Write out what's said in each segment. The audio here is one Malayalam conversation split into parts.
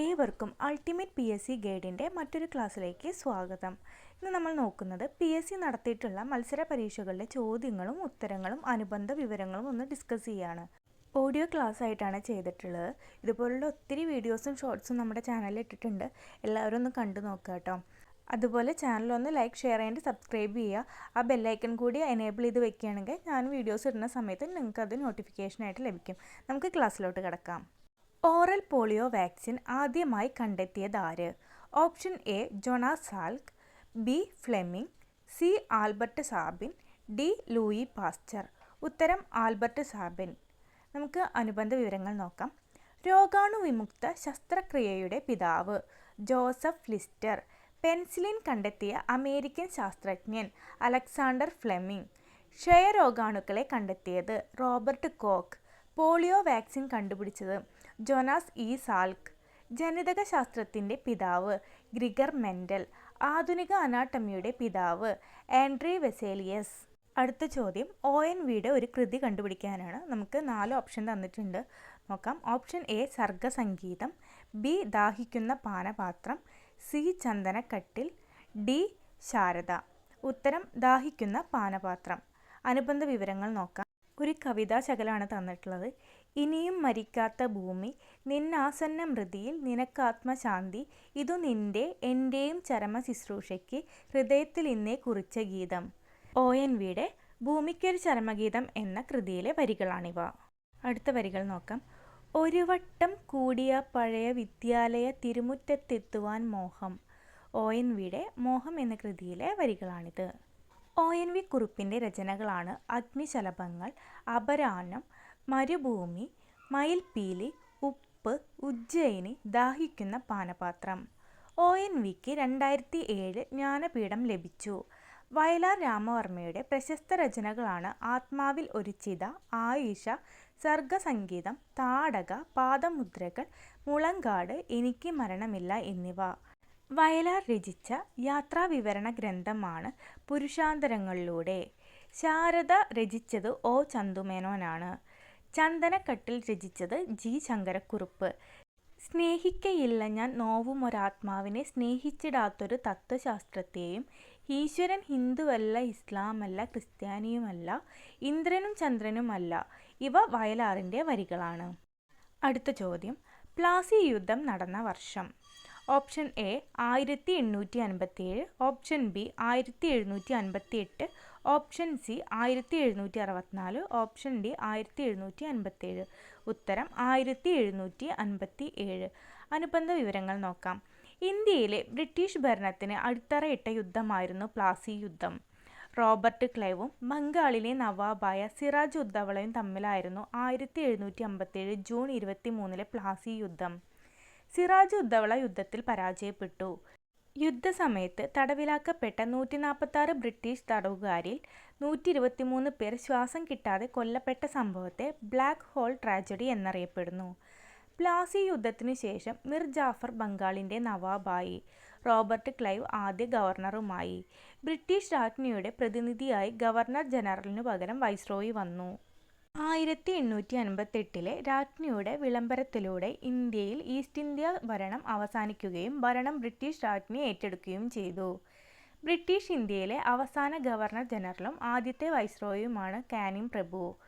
ഏവർക്കും അൾട്ടിമേറ്റ് പി എസ് സി ഗൈഡിന്റെ മറ്റൊരു ക്ലാസ്സിലേക്ക് സ്വാഗതം. ഇന്ന് നമ്മൾ നോക്കുന്നത് പി എസ് സി നടത്തിയിട്ടുള്ള മത്സര പരീക്ഷകളിലെ ചോദ്യങ്ങളും ഉത്തരങ്ങളും അനുബന്ധ വിവരങ്ങളും ഒന്ന് ഡിസ്കസ് ചെയ്യാണ്. ഓഡിയോ ക്ലാസ് ആയിട്ടാണ് ചെയ്തിട്ടുള്ളത്. ഇതുപോലുള്ള ഒത്തിരി വീഡിയോസും ഷോർട്സും നമ്മുടെ ചാനലിൽ ഇട്ടിട്ടുണ്ട്. എല്ലാവരും ഒന്ന് കണ്ടു നോക്കുക കേട്ടോ. അതുപോലെ ചാനൽ ഒന്ന് ലൈക്ക് ഷെയർ ചെയ്യേണ്ടി സബ്സ്ക്രൈബ് ചെയ്യുക. ആ ബെല്ലൈക്കൺ കൂടി എനേബിൾ ചെയ്ത് വെക്കുകയാണെങ്കിൽ ഞാൻ വീഡിയോസ് ഇടുന്ന സമയത്ത് നിങ്ങൾക്ക് നോട്ടിഫിക്കേഷനായിട്ട് ലഭിക്കും. നമുക്ക് ക്ലാസ്സിലോട്ട് കിടക്കാം. ഓറൽ പോളിയോ വാക്സിൻ ആദ്യമായി കണ്ടെത്തിയത് ആര് option A Jona Salk B Fleming C Albert Sabin D Louis Pasteur ഉത്തരം ആൽബർട്ട് സാബിൻ. നമുക്ക് അനുബന്ധ വിവരങ്ങൾ നോക്കാം. രോഗാണുവിമുക്ത ശസ്ത്രക്രിയയുടെ പിതാവ് ജോസഫ് ലിസ്റ്റർ. പെൻസിലിൻ കണ്ടെത്തിയ അമേരിക്കൻ ശാസ്ത്രജ്ഞൻ അലക്സാണ്ടർ ഫ്ലെമിംഗ്. ക്ഷയരോഗാണുക്കളെ കണ്ടെത്തിയത് റോബർട്ട് കോക്ക്. പോളിയോ വാക്സിൻ കണ്ടുപിടിച്ചത് ജോനാസ് ഇ. സാൽക്ക് ജനിതക ശാസ്ത്രത്തിന്റെ പിതാവ് ഗ്രിഗർ മെൻഡൽ ആധുനിക അനാട്ടമിയുടെ പിതാവ് ആൻഡ്രി വെസേലിയസ്. അടുത്ത ചോദ്യം ഒ. എൻ. വിയുടെ ഒരു കൃതി കണ്ടുപിടിക്കാനാണ്. നമുക്ക് നാല് ഓപ്ഷൻ തന്നിട്ടുണ്ട്. നോക്കാം. Option A Sargasangeetham B Dahikkunna Panapathram C Chandanakkattil D Sharada. ഉത്തരം ദാഹിക്കുന്ന പാനപാത്രം. അനുബന്ധ വിവരങ്ങൾ നോക്കാം. ഒരു കവിതാ ശകലാണ് തന്നിട്ടുള്ളത്. ഇനിയും മരിക്കാത്ത ഭൂമി നിന്നാസന്ന മൃതിയിൽ നിനക്കാത്മശാന്തി ഇതു നിന്റെ എന്റെയും ഹൃദയത്തിൽ ഇന്നേ കുറിച്ച ഗീതം. ഒ എൻ വിയുടെ ഭൂമിക്കൊരു ചരമഗീതം എന്ന കൃതിയിലെ വരികളാണിവ. അടുത്ത വരികൾ നോക്കാം. ഒരു വട്ടം കൂടിയ പഴയ വിദ്യാലയ തിരുമുറ്റത്തെത്തുവാൻ മോഹം. ഒ എൻ വിയുടെ മോഹം എന്ന കൃതിയിലെ വരികളാണിത്. ഒ എൻ വി കുറിപ്പിന്റെ രചനകളാണ് അഗ്നിശലഭങ്ങൾ അപരാഹ്നം മരുഭൂമി മയിൽപ്പീലി ഉപ്പ് ഉജ്ജയിനി ദാഹിക്കുന്ന പാനപാത്രം. ഒ. എൻ. വിക്ക് രണ്ടായിരത്തി ഏഴ് ജ്ഞാനപീഠം ലഭിച്ചു. വയലാർ രാമവർമ്മയുടെ പ്രശസ്ത രചനകളാണ് ആത്മാവിൽ ഒരു ചിത ആയിഷ സർഗസംഗീതം താടക പാദമുദ്രകൾ മുളങ്കാട് എനിക്ക് മരണമില്ല എന്നിവ. വയലാർ രചിച്ച യാത്രാവിവരണ ഗ്രന്ഥമാണ് പുരുഷാന്തരങ്ങളിലൂടെ. ശാരദ രചിച്ചത് ഒ. ചന്തുമേനോനാണ്. ചന്ദനക്കട്ടിൽ രചിച്ചത് ജി ശങ്കരക്കുറുപ്പ്. സ്നേഹിക്കയില്ല ഞാൻ നോവും ഒരാത്മാവിനെ സ്നേഹിച്ചിടാത്തൊരു തത്വശാസ്ത്രത്തെയും ഈശ്വരൻ ഹിന്ദുവല്ല ഇസ്ലാമല്ല ക്രിസ്ത്യാനിയുമല്ല ഇന്ദ്രനും ചന്ദ്രനുമല്ല ഇവ വയലാറിന്റെ വരികളാണ്. അടുത്ത ചോദ്യം. പ്ലാസി യുദ്ധം നടന്ന വർഷം. ഓപ്ഷൻ എ ആയിരത്തി എണ്ണൂറ്റി അൻപത്തിയേഴ് ഓപ്ഷൻ ബി ആയിരത്തി എഴുന്നൂറ്റി അൻപത്തി എട്ട് ഓപ്ഷൻ സി ആയിരത്തി എഴുന്നൂറ്റി അറുപത്തിനാല് ഓപ്ഷൻ ഡി ആയിരത്തി എഴുന്നൂറ്റി അൻപത്തേഴ് ഉത്തരം ആയിരത്തി എഴുന്നൂറ്റി അൻപത്തി ഏഴ് അനുബന്ധ വിവരങ്ങൾ നോക്കാം. ഇന്ത്യയിലെ ബ്രിട്ടീഷ് ഭരണത്തിന് അടിത്തറയിട്ട യുദ്ധമായിരുന്നു പ്ലാസി യുദ്ധം. റോബർട്ട് ക്ലൈവും ബംഗാളിലെ നവാബായ സിറാജ് ഉദ്ദവളയും തമ്മിലായിരുന്നു ആയിരത്തി എഴുന്നൂറ്റി അമ്പത്തേഴ് ജൂൺ ഇരുപത്തി മൂന്നിലെ പ്ലാസി യുദ്ധം. സിറാജ് ഉദ്ദവള യുദ്ധത്തിൽ പരാജയപ്പെട്ടു. യുദ്ധസമയത്ത് തടവിലാക്കപ്പെട്ട നൂറ്റി നാൽപ്പത്താറ് ബ്രിട്ടീഷ് തടവുകാരിൽ നൂറ്റി ഇരുപത്തിമൂന്ന് പേർ ശ്വാസം കിട്ടാതെ കൊല്ലപ്പെട്ട സംഭവത്തെ ബ്ലാക്ക് ഹോൾ ട്രാജഡി എന്നറിയപ്പെടുന്നു. പ്ലാസി യുദ്ധത്തിനു ശേഷം മിർ ജാഫർ ബംഗാളിന്റെ നവാബായി. റോബർട്ട് ക്ലൈവ് ആദ്യ ഗവർണറുമായി. ബ്രിട്ടീഷ് രാജ്ഞിയുടെ പ്രതിനിധിയായി ഗവർണർ ജനറലിനു പകരം വൈസ്രോയി വന്നു. ആയിരത്തി എണ്ണൂറ്റി അൻപത്തെട്ടിലെ രാജ്ഞിയുടെ വിളംബരത്തിലൂടെ ഇന്ത്യയിൽ ഈസ്റ്റ് ഇന്ത്യ ഭരണം അവസാനിക്കുകയും ഭരണം ബ്രിട്ടീഷ് രാജ്ഞി ഏറ്റെടുക്കുകയും ചെയ്തു. ബ്രിട്ടീഷ് ഇന്ത്യയിലെ അവസാന ഗവർണർ ജനറലും ആദ്യത്തെ വൈസ്രോയുമാണ് കാനിം പ്രഭു.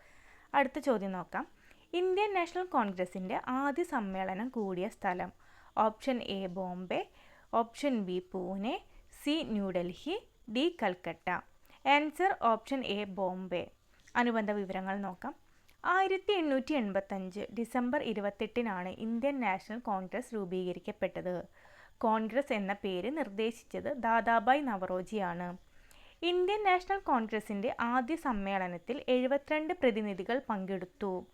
അടുത്ത ചോദ്യം നോക്കാം. ഇന്ത്യൻ നാഷണൽ കോൺഗ്രസിന്റെ ആദ്യ സമ്മേളനം കൂടിയ സ്ഥലം. Option A Bombay option B Pune C New Delhi D Calcutta. Answer option A Bombay. അനുബന്ധ വിവരങ്ങൾ നോക്കാം. ആയിരത്തി എണ്ണൂറ്റി എൺപത്തഞ്ച് ഡിസംബർ ഇരുപത്തെട്ടിനാണ് ഇന്ത്യൻ നാഷണൽ കോൺഗ്രസ് രൂപീകരിക്കപ്പെട്ടത്. കോൺഗ്രസ് എന്ന പേര് നിർദ്ദേശിച്ചത് ദാദാബായ് നവറോജിയാണ്. ഇന്ത്യൻ നാഷണൽ കോൺഗ്രസിന്റെ ആദ്യ സമ്മേളനത്തിൽ എഴുപത്തിരണ്ട് പ്രതിനിധികൾ പങ്കെടുത്തു.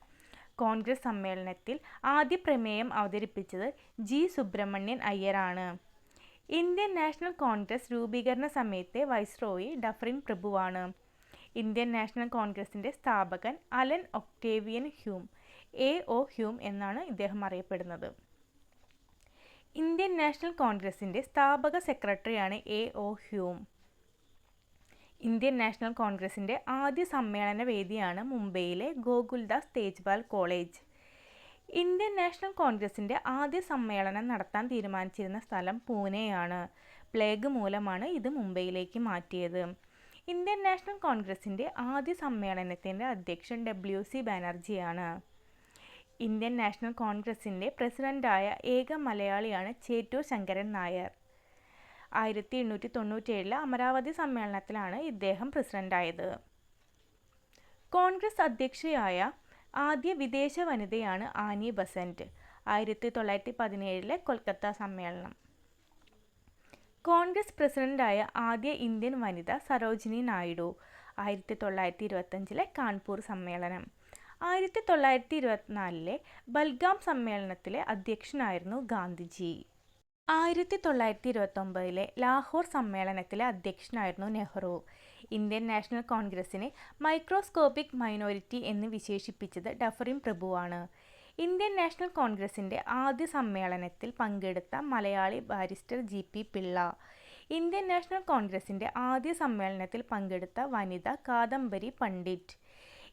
കോൺഗ്രസ് സമ്മേളനത്തിൽ ആദ്യ പ്രമേയം അവതരിപ്പിച്ചത് ജി സുബ്രഹ്മണ്യൻ അയ്യരാണ്. ഇന്ത്യൻ നാഷണൽ കോൺഗ്രസ് രൂപീകരണ സമയത്തെ വൈസ്രോയി ഡഫറിൻ പ്രഭുവാണ്. ഇന്ത്യൻ നാഷണൽ കോൺഗ്രസിന്റെ സ്ഥാപകൻ Allan Octavian Hume A O Hume എന്നാണ് ഇദ്ദേഹം അറിയപ്പെടുന്നത്. ഇന്ത്യൻ നാഷണൽ കോൺഗ്രസിന്റെ സ്ഥാപക സെക്രട്ടറിയാണ് A O Hume. Indian National കോൺഗ്രസിന്റെ ആദ്യ സമ്മേളന വേദിയാണ് മുംബൈയിലെ Gokuldas Tejpal college. Indian National കോൺഗ്രസിന്റെ ആദ്യ സമ്മേളനം നടത്താൻ തീരുമാനിച്ചിരുന്ന സ്ഥലം പൂനെയാണ്. പ്ലേഗ് മൂലമാണ് ഇത് മുംബൈയിലേക്ക് മാറ്റിയത്. ഇന്ത്യൻ നാഷണൽ കോൺഗ്രസിന്റെ ആദ്യ സമ്മേളനത്തിന്റെ അധ്യക്ഷൻ ഡബ്ല്യു സി ബാനർജിയാണ്. ഇന്ത്യൻ നാഷണൽ കോൺഗ്രസിന്റെ പ്രസിഡന്റായ ഏക മലയാളിയാണ് ചേറ്റൂർ ശങ്കരൻ നായർ. ആയിരത്തി എണ്ണൂറ്റി തൊണ്ണൂറ്റേഴിലെ അമരാവതി സമ്മേളനത്തിലാണ് ഇദ്ദേഹം പ്രസിഡന്റായത് കോൺഗ്രസ് അധ്യക്ഷയായ ആദ്യ വിദേശ വനിതയാണ് ആനി ബസന്റ്. ആയിരത്തി തൊള്ളായിരത്തി പതിനേഴിലെ കൊൽക്കത്ത സമ്മേളനം. കോൺഗ്രസ് പ്രസിഡന്റായ ആദ്യ ഇന്ത്യൻ വനിത സരോജിനി നായിഡു. ആയിരത്തി തൊള്ളായിരത്തി ഇരുപത്തഞ്ചിലെ കാൺപൂർ സമ്മേളനം. ആയിരത്തി തൊള്ളായിരത്തി ഇരുപത്തിനാലിലെ ബൽഗാം സമ്മേളനത്തിലെ അധ്യക്ഷനായിരുന്നു ഗാന്ധിജി. ആയിരത്തി തൊള്ളായിരത്തി ഇരുപത്തൊമ്പതിലെ ലാഹോർ സമ്മേളനത്തിലെ അധ്യക്ഷനായിരുന്നു നെഹ്റു. ഇന്ത്യൻ നാഷണൽ കോൺഗ്രസിനെ മൈക്രോസ്കോപ്പിക് മൈനോറിറ്റി എന്ന് വിശേഷിപ്പിച്ചത് ഡഫറിൻ പ്രഭുവാണ്. ഇന്ത്യൻ നാഷണൽ കോൺഗ്രസിന്റെ ആദ്യ സമ്മേളനത്തിൽ പങ്കെടുത്ത Malayali barrister G P Pillai. Indian National കോൺഗ്രസിന്റെ ആദ്യ സമ്മേളനത്തിൽ പങ്കെടുത്ത വനിത Kadambari Pandit.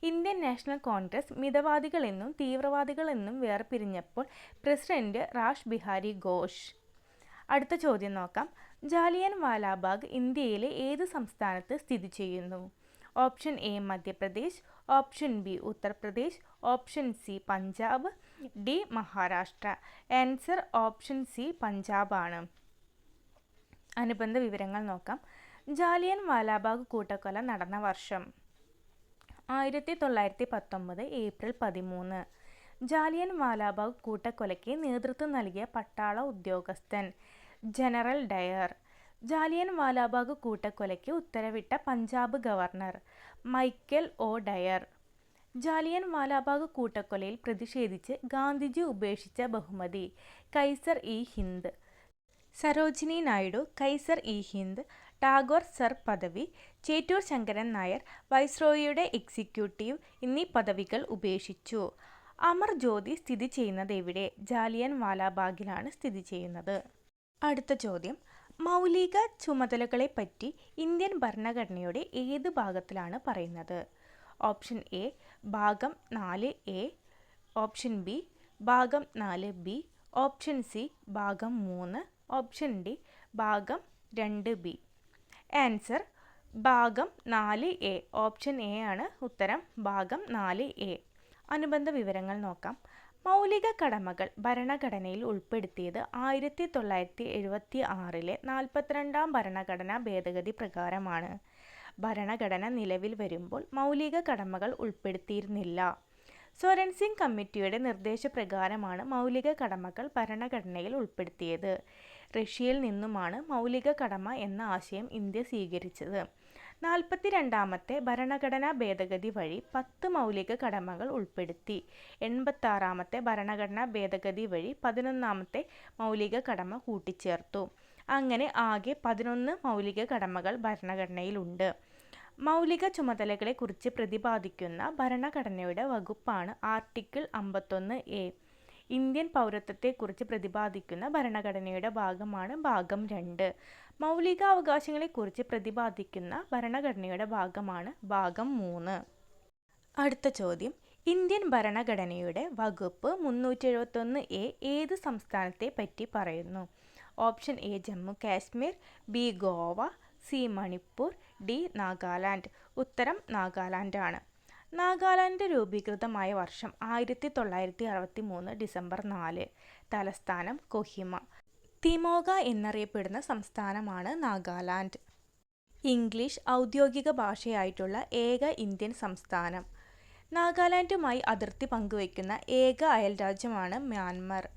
Indian National Congress മിതവാദികളെന്നും തീവ്രവാദികളെന്നും വേർപിരിഞ്ഞപ്പോൾ പ്രസിഡന്റ് റാഷ് ബിഹാരി ഘോഷ്. അടുത്ത ചോദ്യം നോക്കാം. ജാലിയൻ വാലാബാഗ് ഇന്ത്യയിലെ ഏത് സംസ്ഥാനത്ത് സ്ഥിതി ചെയ്യുന്നു? Option A Madhya Pradesh. Option B Uttar Pradesh option C Punjab D Maharashtra. Answer option C പഞ്ചാബാണ്. അനുബന്ധ വിവരങ്ങൾ നോക്കാം. ജാലിയൻ വാലാബാഗ് കൂട്ടക്കൊല നടന്ന വർഷം ആയിരത്തി തൊള്ളായിരത്തി പത്തൊമ്പത് ഏപ്രിൽ പതിമൂന്ന്. ജാലിയൻ വാലാബാഗ് കൂട്ടക്കൊലയ്ക്ക് നേതൃത്വം നൽകിയ പട്ടാള ഉദ്യോഗസ്ഥൻ ജനറൽ ഡയർ. ജാലിയൻ വാലാബാഗ് കൂട്ടക്കൊലയ്ക്ക് ഉത്തരവിട്ട Punjab governor Michael O. Dyer. Jallian Walabagh കൂട്ടക്കൊലയിൽ പ്രതിഷേധിച്ച് ഗാന്ധിജി ഉപേക്ഷിച്ച ബഹുമതി Kaiser E. Hind. Sarojini Naidu Kaiser E. Hind Tagore sir പദവി ചേറ്റൂർ ശങ്കരൻ നായർ വൈസ്രോയിയുടെ എക്സിക്യൂട്ടീവ് എന്നീ പദവികൾ ഉപേക്ഷിച്ചു. അമർ ജ്യോതി സ്ഥിതി ചെയ്യുന്നത് എവിടെ? ജാലിയൻ വാലാബാഗിലാണ് സ്ഥിതി ചെയ്യുന്നത്. അടുത്ത ചോദ്യം. മൗലിക ചുമതലകളെ പറ്റി ഇന്ത്യൻ ഭരണഘടനയുടെ ഏത് ഭാഗത്തിലാണ് പറയുന്നത്? ഓപ്ഷൻ എ ഭാഗം നാല് എ ഓപ്ഷൻ ബി ഭാഗം നാല് ബി ഓപ്ഷൻ സി ഭാഗം മൂന്ന് ഓപ്ഷൻ ഡി ഭാഗം രണ്ട് ബി. ആൻസർ ഭാഗം നാല് എ ഓപ്ഷൻ എ ആണ് ഉത്തരം ഭാഗം നാല് എ. അനുബന്ധ വിവരങ്ങൾ നോക്കാം. മൗലിക കടമകൾ ഭരണഘടനയിൽ ഉൾപ്പെടുത്തിയത് ആയിരത്തി തൊള്ളായിരത്തി എഴുപത്തി ആറിലെ നാൽപ്പത്തിരണ്ടാം ഭരണഘടനാ ഭേദഗതി പ്രകാരമാണ്. ഭരണഘടന നിലവിൽ വരുമ്പോൾ മൗലിക കടമകൾ ഉൾപ്പെടുത്തിയിരുന്നില്ല. സ്വരൺ സിംഗ് കമ്മിറ്റിയുടെ നിർദ്ദേശപ്രകാരമാണ് മൗലിക കടമകൾ ഭരണഘടനയിൽ ഉൾപ്പെടുത്തിയത്. റഷ്യയിൽ നിന്നുമാണ് മൗലിക കടമ എന്ന ആശയം ഇന്ത്യ സ്വീകരിച്ചത്. നാൽപ്പത്തി രണ്ടാമത്തെ ഭരണഘടനാ ഭേദഗതി വഴി പത്ത് മൗലിക കടമകൾ ഉൾപ്പെടുത്തി. എൺപത്താറാമത്തെ ഭരണഘടനാ ഭേദഗതി വഴി പതിനൊന്നാമത്തെ മൗലിക കടമ കൂട്ടിച്ചേർത്തു. അങ്ങനെ ആകെ പതിനൊന്ന് മൗലിക കടമകൾ ഭരണഘടനയിലുണ്ട്. മൗലിക ചുമതലകളെക്കുറിച്ച് പ്രതിപാദിക്കുന്ന ഭരണഘടനയുടെ വകുപ്പാണ് ആർട്ടിക്കിൾ അമ്പത്തൊന്ന് എ. ഇന്ത്യൻ പൗരത്വത്തെക്കുറിച്ച് പ്രതിപാദിക്കുന്ന ഭരണഘടനയുടെ ഭാഗമാണ് ഭാഗം രണ്ട്. മൗലികാവകാശങ്ങളെക്കുറിച്ച് പ്രതിപാദിക്കുന്ന ഭരണഘടനയുടെ ഭാഗമാണ് ഭാഗം മൂന്ന്. അടുത്ത ചോദ്യം. ഇന്ത്യൻ ഭരണഘടനയുടെ വകുപ്പ് മുന്നൂറ്റി എഴുപത്തൊന്ന് എ ഏത് സംസ്ഥാനത്തെ പറ്റി പറയുന്നു? Option A Jammu Kashmir B Goa C Manipur D Nagaland. ഉത്തരം നാഗാലാൻഡ് ആണ് നാഗാലാൻഡ് രൂപീകൃതമായ വർഷം ആയിരത്തി തൊള്ളായിരത്തി അറുപത്തി മൂന്ന് ഡിസംബർ നാല്. തലസ്ഥാനം കൊഹിമ. തിമോഗ എന്നറിയപ്പെടുന്ന സംസ്ഥാനമാണ് നാഗാലാൻഡ്. ഇംഗ്ലീഷ് ഔദ്യോഗിക ഭാഷയായിട്ടുള്ള ഏക ഇന്ത്യൻ സംസ്ഥാനം. നാഗാലാൻഡുമായി അതിർത്തി പങ്കുവയ്ക്കുന്ന ഏക അയൽരാജ്യമാണ് മ്യാൻമർ.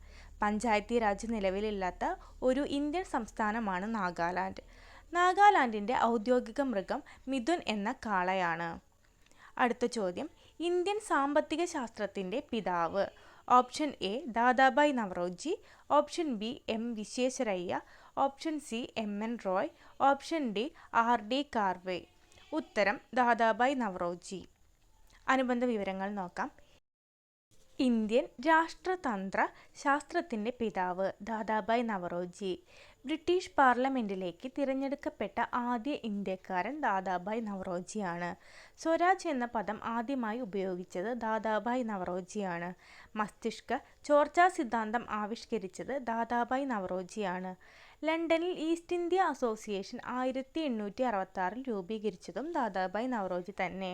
പഞ്ചായത്തി രാജ് നിലവിലില്ലാത്ത ഒരു ഇന്ത്യൻ സംസ്ഥാനമാണ് നാഗാലാൻഡ്. നാഗാലാൻഡിന്റെ ഔദ്യോഗിക മൃഗം മിഥുൻ എന്ന കാളയാണ്. അടുത്ത ചോദ്യം. ഇന്ത്യൻ സാമ്പത്തിക ശാസ്ത്രത്തിന്റെ പിതാവ്. Option A Dadabhai Naoroji option B M Visvesvaraya option C M N Roy option D R D Karve. ഉത്തരം ദാദാബായ് നവറോജി. അനുബന്ധ വിവരങ്ങൾ നോക്കാം. ഇന്ത്യൻ രാഷ്ട്രതന്ത്ര ശാസ്ത്രത്തിന്റെ പിതാവ് ദാദാബായ് നവറോജി. ബ്രിട്ടീഷ് പാർലമെന്റിലേക്ക് തിരഞ്ഞെടുക്കപ്പെട്ട ആദ്യ ഇന്ത്യക്കാരൻ ദാദാഭായ് നവറോജിയാണ്. സ്വരാജ് എന്ന പദം ആദ്യമായി ഉപയോഗിച്ചത് ദാദാഭായ് നവറോജിയാണ്. മസ്തിഷ്ക ചോർച്ചാ സിദ്ധാന്തം ആവിഷ്കരിച്ചത് ദാദാഭായ് നവറോജിയാണ്. ലണ്ടനിൽ ഈസ്റ്റ് ഇന്ത്യ അസോസിയേഷൻ ആയിരത്തി എണ്ണൂറ്റി അറുപത്താറിൽ രൂപീകരിച്ചതും ദാദാഭായ് നവറോജി തന്നെ.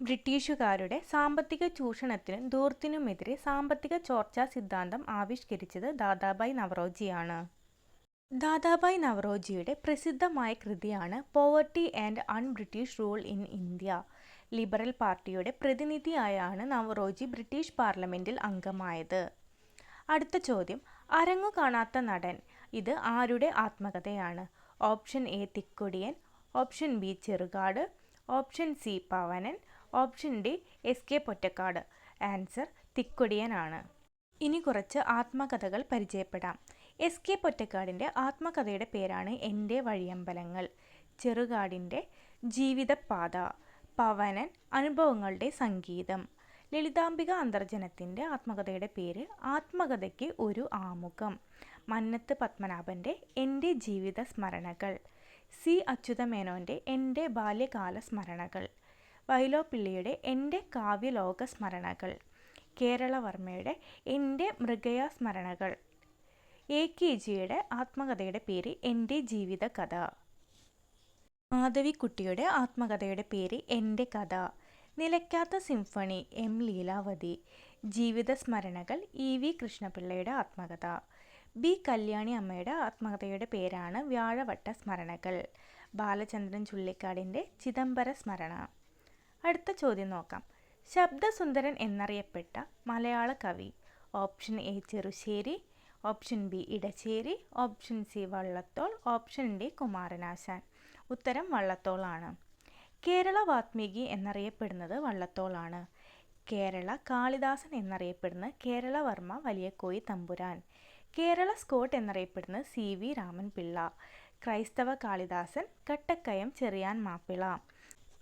ബ്രിട്ടീഷുകാരുടെ സാമ്പത്തിക ചൂഷണത്തിനും ധൂർത്തിനുമെതിരെ സാമ്പത്തിക ചോർച്ചാ സിദ്ധാന്തം ആവിഷ്കരിച്ചത് ദാദാഭായ് നവറോജിയാണ്. ദാദാഭായ് നവറോജിയുടെ പ്രസിദ്ധമായ കൃതിയാണ് poverty and un British rule in India liberal പാർട്ടിയുടെ പ്രതിനിധിയായാണ് നവറോജി ബ്രിട്ടീഷ് പാർലമെന്റിൽ അംഗമായത്. അടുത്ത ചോദ്യം അരങ്ങു കാണാത്ത നടൻ ഇത് ആരുടെ ആത്മകഥയാണ്? Option A Thikkodiyan. Option B Cherukad. Option C Pavanan. Option D S K Pottekkatt. Answer തിക്കൊടിയനാണ്. ഇനി കുറച്ച് ആത്മകഥകൾ പരിചയപ്പെടാം. എസ് കെ പൊറ്റക്കാടിന്റെ ആത്മകഥയുടെ പേരാണ് എന്റെ വഴിയമ്പലങ്ങൾ. ചെറുകാടിന്റെ ജീവിതപാത പവനൻ അനുഭവങ്ങളുടെ സംഗീതം. ലളിതാംബിക അന്തർജനത്തിന്റെ ആത്മകഥയുടെ പേര് ആത്മകഥയ്ക്ക് ഒരു ആമുഖം. മന്നത്ത് പത്മനാഭന്റെ എന്റെ ജീവിത സ്മരണകൾ. സി അച്യുതമേനോന്റെ എന്റെ ബാല്യകാല സ്മരണകൾ. വൈലോപ്പിള്ളിയുടെ എന്റെ കാവ്യലോക സ്മരണകൾ. കേരളവർമ്മയുടെ എന്റെ മൃഗയ സ്മരണകൾ. എ കെ ജിയുടെ ആത്മകഥയുടെ പേര് എന്റെ ജീവിത കഥ മാധവിക്കുട്ടിയുടെ ആത്മകഥയുടെ പേര് എന്റെ കഥ. നിലയ്ക്കാത്ത സിംഫണി എം ലീലാവതി. ജീവിത സ്മരണകൾ ഇ വി കൃഷ്ണപിള്ളയുടെ ആത്മകഥ. ബി കല്യാണി അമ്മയുടെ ആത്മകഥയുടെ പേരാണ് വ്യാഴവട്ട സ്മരണകൾ. ബാലചന്ദ്രൻ ചുള്ളിക്കാടിന്റെ ചിദംബര സ്മരണ. അടുത്ത ചോദ്യം നോക്കാം. ശബ്ദസുന്ദരൻ എന്നറിയപ്പെട്ട മലയാള കവി. Option A Cherusseri option B Edasseri option C Vallathol option D Kumaranasan. ഉത്തരം വള്ളത്തോളാണ്. കേരള വാത്മീകി എന്നറിയപ്പെടുന്നത് വള്ളത്തോളാണ്. കേരള കാളിദാസൻ എന്നറിയപ്പെടുന്ന കേരളവർമ്മ വലിയക്കോയി തമ്പുരാൻ. കേരള സ്കോട്ട് എന്നറിയപ്പെടുന്ന സി വി രാമൻ പിള്ള ക്രൈസ്തവ Kalidasan Kattakkayam Cherian Mappila.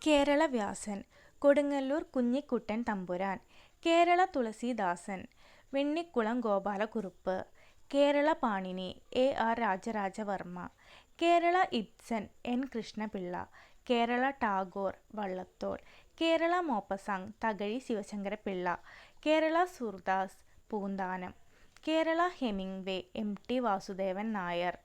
Kerala Vyasan Kodungallur Kunjikuttan Thampuran. Kerala Thulasidasan Vennikkulam Gopalakurup. Kerala Panini A R Rajarajavarma Kerala Ibsen N Krishnapillai Kerala Tagore Vallathol Kerala Maupassant Thakazhi Sivasankarapillai Kerala Surdas Poonthanam Kerala Hemingway M T Vasudevan Nair.